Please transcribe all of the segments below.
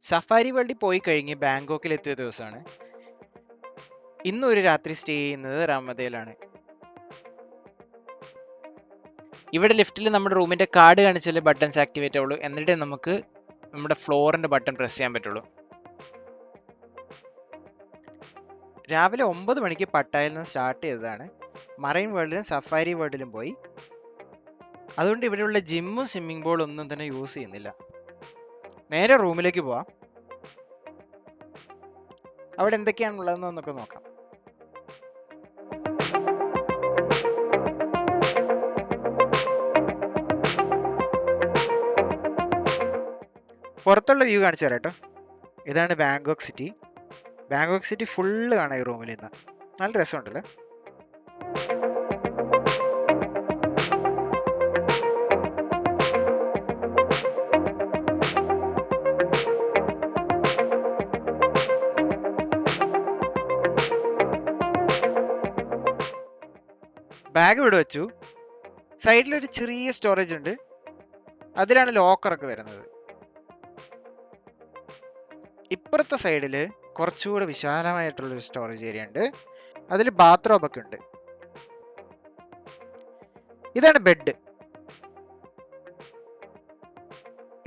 Safari വേൾഡിൽ പോയി കഴിഞ്ഞ് ബാങ്കോക്കിൽ എത്തിയ ദിവസമാണ്. ഇന്ന് ഒരു രാത്രി സ്റ്റേ ചെയ്യുന്നത് രാമതയിലാണ് ഇവിടെ ലിഫ്റ്റിൽ നമ്മുടെ റൂമിന്റെ കാർഡ് കാണിച്ചാലേ ബട്ടൺസ് ആക്ടിവേറ്റ് ആവുള്ളൂ. എന്നിട്ടേ നമുക്ക് നമ്മുടെ ഫ്ലോറിന്റെ ബട്ടൺ പ്രസ് ചെയ്യാൻ പറ്റുള്ളൂ. രാവിലെ ഒമ്പത് മണിക്ക് പട്ടായിൽ നിന്ന് സ്റ്റാർട്ട് ചെയ്തതാണ്. മറൈൻ വേൾഡിലും സഫാരി വേൾഡിലും പോയി. അതുകൊണ്ട് ഇവിടെയുള്ള ജിമ്മും സ്വിമ്മിംഗ് പൂളും ഒന്നും തന്നെ യൂസ് ചെയ്യുന്നില്ല. നേരെ റൂമിലേക്ക് പോവാം. അവിടെ എന്തൊക്കെയാണുള്ളതെന്ന് നമുക്ക് നോക്കാം. പുറത്തുള്ള വ്യൂ കാണിച്ചു തരാം കേട്ടോ. ഇതാണ് Bangkok city. Bangkok city full കാണാം ഈ റൂമിൽ ഇന്ന് നല്ല രസമുണ്ടല്ലേ? ബാഗ് ഇവിടെ വെച്ചു. സൈഡിലൊരു ചെറിയ സ്റ്റോറേജ് ഉണ്ട്. അതിലാണ് ലോക്കറൊക്കെ വരുന്നത്. ഇപ്പുറത്തെ സൈഡിൽ കുറച്ചുകൂടെ വിശാലമായിട്ടുള്ളൊരു സ്റ്റോറേജ് ഏരിയ ഉണ്ട്. അതിൽ ബാത്റൂം ഒക്കെ ഉണ്ട്. ഇതാണ് ബെഡ്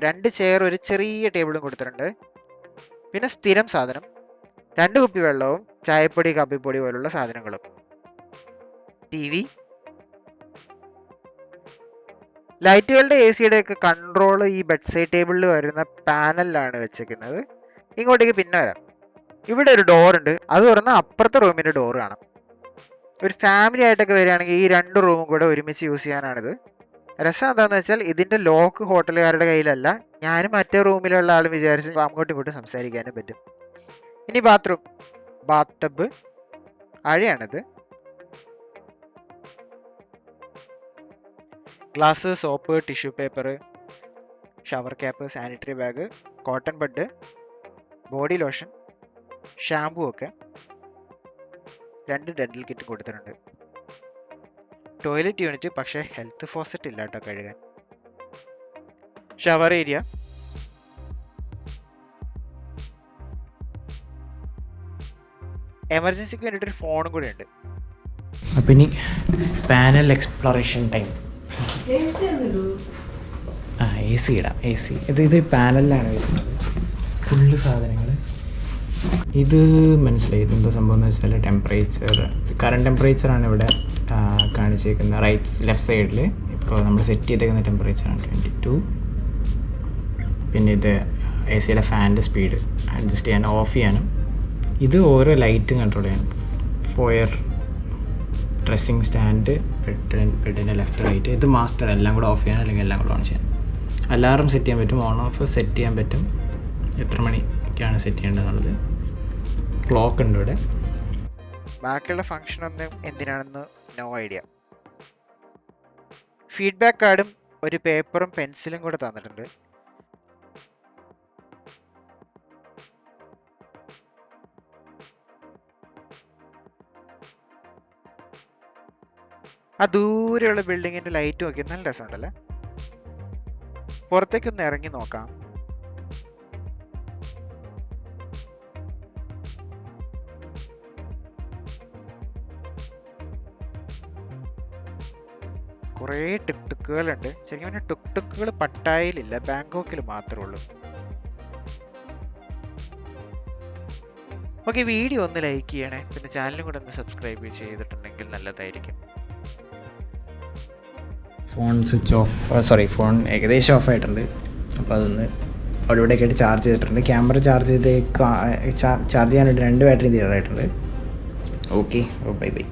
രണ്ട് ചെയർ ഒരു ചെറിയ ടേബിളും കൊടുത്തിട്ടുണ്ട്. പിന്നെ സ്ഥിരം സാധനം. രണ്ട് കുപ്പി വെള്ളവും ചായപ്പൊടി കാപ്പിപ്പൊടി പോലുള്ള സാധനങ്ങളും. T V. ലൈറ്റുകളുടെ എ സിയുടെ ഒക്കെ കൺട്രോൾ ഈ ബെഡ് സൈഡ് ടേബിളിൽ വരുന്ന പാനലിലാണ് വെച്ചേക്കുന്നത് ഇങ്ങോട്ടേക്ക് പിന്നെ വരാം. ഇവിടെ ഒരു ഡോർ ഉണ്ട്. അത് തുറന്ന അപ്പുറത്തെ റൂമിന്റെ ഡോർ കാണാം. ഒരു ഫാമിലി ആയിട്ടൊക്കെ വരികയാണെങ്കിൽ ഈ രണ്ട് റൂമും കൂടെ ഒരുമിച്ച് യൂസ് ചെയ്യാനാണിത്. രസം എന്താണെന്ന് വെച്ചാൽ ഇതിന്റെ ലോക്ക് ഹോട്ടലുകാരുടെ കയ്യിലല്ല. ഞാനും മറ്റേ റൂമിലുള്ള ആളും വിചാരിച്ച് അങ്ങോട്ടും ഇങ്ങോട്ടും സംസാരിക്കാനും പറ്റും. ഇനി bathroom bath tub അഴയാണിത്. Glass soap tissue paper shower cap sanitary bag cotton bud body lotion shampoo ഒക്കെ രണ്ട് ഡെന്റൽ കിറ്റ് കൊടുത്തിട്ടുണ്ട്. ടോയ്ലറ്റ് യൂണിറ്റ് പക്ഷേ ഹെൽത്ത് ഫോസറ്റ് ഇല്ല കേട്ടോ കഴുകാൻ. ഷവർ ഏരിയ എമർജൻസിക്ക് വേണ്ടിയിട്ട് ഒരു ഫോണും കൂടെ ഉണ്ട്. അപ്പം ഇനി പാനൽ എക്സ്പ്ലോറേഷൻ ടൈം ആ എ സി ഇടാം എ സി ഇത് ഇത് പാനലിലാണ് വരുന്നത്. ഫുള്ള് സാധനങ്ങൾ ഇത് മനസ്സിലായി ഇതെന്താ സംഭവം എന്ന് വെച്ചാൽ ടെമ്പറേച്ചർ കറണ്ട് ടെമ്പറേച്ചറാണ് ഇവിടെ കാണിച്ചേക്കുന്നത്. റൈറ്റ് ലെഫ്റ്റ് സൈഡിൽ ഇപ്പോൾ നമ്മൾ സെറ്റ് ചെയ്തേക്കുന്ന ടെമ്പറേച്ചറാണ് ട്വന്റി ടു പിന്നെ ഇത് എ സിയുടെ ഫാനിന്റെ സ്പീഡ് അഡ്ജസ്റ്റ് ചെയ്യാനും ഓഫ് ചെയ്യാനും. ഇത് ഓരോ ലൈറ്റും കൺട്രോൾ ചെയ്യാനും. ഫോയർ ഡ്രസ്സിങ് സ്റ്റാൻഡ് ബെഡ് ബെഡിന്റെ ലെഫ്റ്റ് റൈറ്റ് ഇത് മാസ്റ്റർ എല്ലാം കൂടെ ഓഫ് ചെയ്യാൻ അല്ലെങ്കിൽ എല്ലാം കൂടെ ഓൺ ചെയ്യാൻ. അലാറം സെറ്റ് ചെയ്യാൻ പറ്റും ഓൺ ഓഫ് സെറ്റ് ചെയ്യാൻ പറ്റും. എത്ര മണിക്കാണ് സെറ്റ് ചെയ്യേണ്ടതെന്നുള്ളത്. ക്ലോക്ക് ഉണ്ട് ഇവിടെ. ബാക്കിയുള്ള ഫംഗ്ഷൻ ഒന്നും എന്തിനാണെന്ന് നോ ഐഡിയ ഫീഡ്ബാക്ക് കാർഡും ഒരു പേപ്പറും പെൻസിലും കൂടെ തന്നിട്ടുണ്ട്. ആ ദൂരെയുള്ള ബിൽഡിങ്ങിന്റെ ലൈറ്റ് നോക്കി നല്ല രസമുണ്ടല്ലേ? പുറത്തേക്കൊന്ന് ഇറങ്ങി നോക്കാം. കുറേ ടുക് ടുക്കുകളുണ്ട് ശരിക്കും പറഞ്ഞാൽ ടുക് പട്ടായയിലില്ല ബാങ്കോക്കിൽ മാത്രമേ ഉള്ളൂ. ഓക്കെ വീഡിയോ ഒന്ന് ലൈക്ക് ചെയ്യണേ. പിന്നെ ചാനലും കൂടെ ഒന്ന് സബ്സ്ക്രൈബ് ചെയ്തിട്ടുണ്ടെങ്കിൽ നല്ലതായിരിക്കും. Phone switch off sorry phone ഏകദേശം ഓഫ് ആയിട്ടുണ്ട്. അപ്പോൾ അതൊന്ന് അവിടെ ആയിട്ട് ചാർജ് ചെയ്തിട്ടുണ്ട് ക്യാമറ ചാർജ് ചെയ്ത് ചാർജ് ചെയ്യാനായിട്ട് രണ്ട് ബാറ്ററി തീരാറായിട്ടുണ്ട് ഓക്കെ ബൈ ബൈ